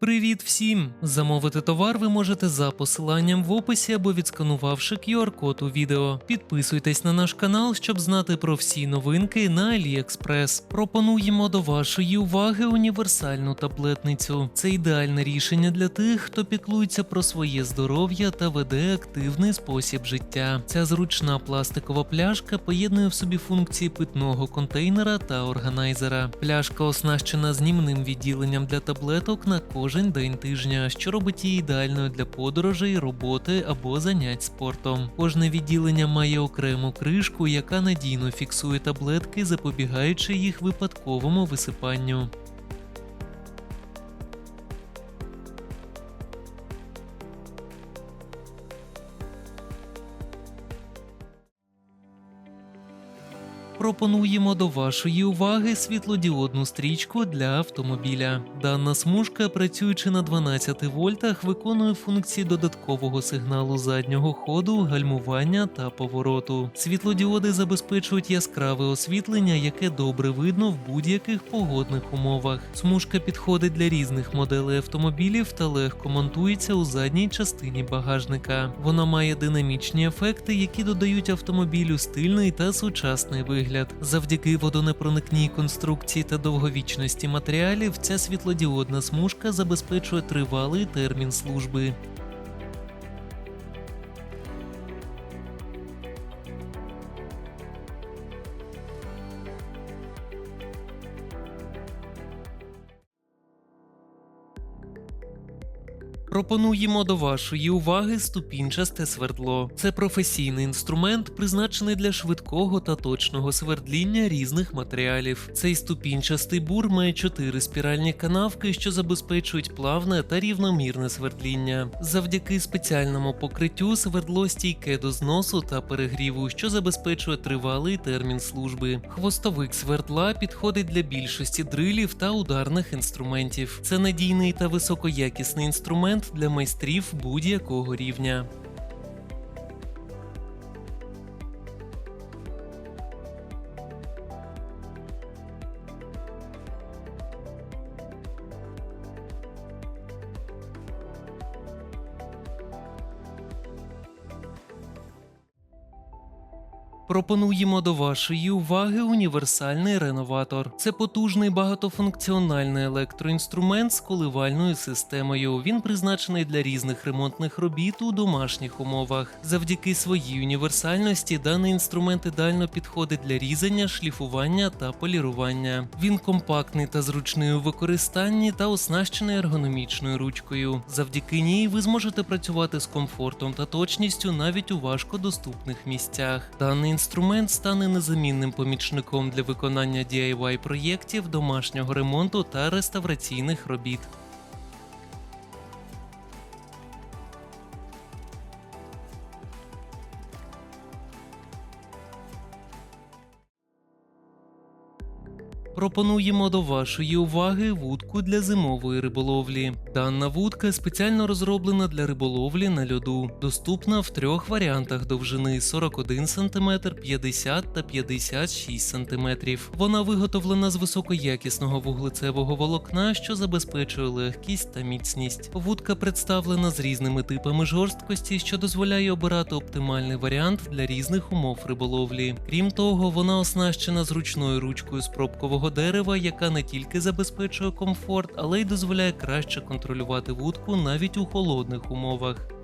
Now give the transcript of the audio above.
Привіт всім! Замовити товар ви можете за посиланням в описі або відсканувавши QR-код у відео. Підписуйтесь на наш канал, щоб знати про всі новинки на AliExpress. Пропонуємо до вашої уваги універсальну таблетницю. Це ідеальне рішення для тих, хто піклується про своє здоров'я та веде активний спосіб життя. Ця зручна пластикова пляшка поєднує в собі функції питного контейнера та органайзера. Пляшка оснащена знімним відділенням для таблеток на кожен день тижня, що робить її ідеальною для подорожей, роботи або занять спортом. Кожне відділення має окрему кришку, яка надійно фіксує таблетки, запобігаючи їх випадковому висипанню. Пропонуємо до вашої уваги світлодіодну стрічку для автомобіля. Дана смужка, працюючи на 12 вольтах, виконує функції додаткового сигналу заднього ходу, гальмування та повороту. Світлодіоди забезпечують яскраве освітлення, яке добре видно в будь-яких погодних умовах. Смужка підходить для різних моделей автомобілів та легко монтується у задній частині багажника. Вона має динамічні ефекти, які додають автомобілю стильний та сучасний вигляд. Завдяки водонепроникній конструкції та довговічності матеріалів, ця світлодіодна смужка забезпечує тривалий термін служби. Пропонуємо до вашої уваги ступінчасте свердло. Це професійний інструмент, призначений для швидкого та точного свердління різних матеріалів. Цей ступінчастий бур має чотири спіральні канавки, що забезпечують плавне та рівномірне свердління. Завдяки спеціальному покриттю свердло стійке до зносу та перегріву, що забезпечує тривалий термін служби. Хвостовик свердла підходить для більшості дрилів та ударних інструментів. Це надійний та високоякісний інструмент для майстрів будь-якого рівня. Пропонуємо до вашої уваги універсальний реноватор. Це потужний багатофункціональний електроінструмент з коливальною системою. Він призначений для різних ремонтних робіт у домашніх умовах. Завдяки своїй універсальності даний інструмент ідеально підходить для різання, шліфування та полірування. Він компактний та зручний у використанні та оснащений ергономічною ручкою. Завдяки ній ви зможете працювати з комфортом та точністю навіть у важкодоступних місцях. Даний інструмент стане незамінним помічником для виконання DIY проєктів, домашнього ремонту та реставраційних робіт. Пропонуємо до вашої уваги вудку для зимової риболовлі. Дана вудка спеціально розроблена для риболовлі на льоду, доступна в трьох варіантах довжини 41 см, 50 та 56 см. Вона виготовлена з високоякісного вуглецевого волокна, що забезпечує легкість та міцність. Вудка представлена з різними типами жорсткості, що дозволяє обирати оптимальний варіант для різних умов риболовлі. Крім того, вона оснащена зручною ручкою з пробкового дерева, яка не тільки забезпечує комфорт, але й дозволяє краще контролювати вудку навіть у холодних умовах.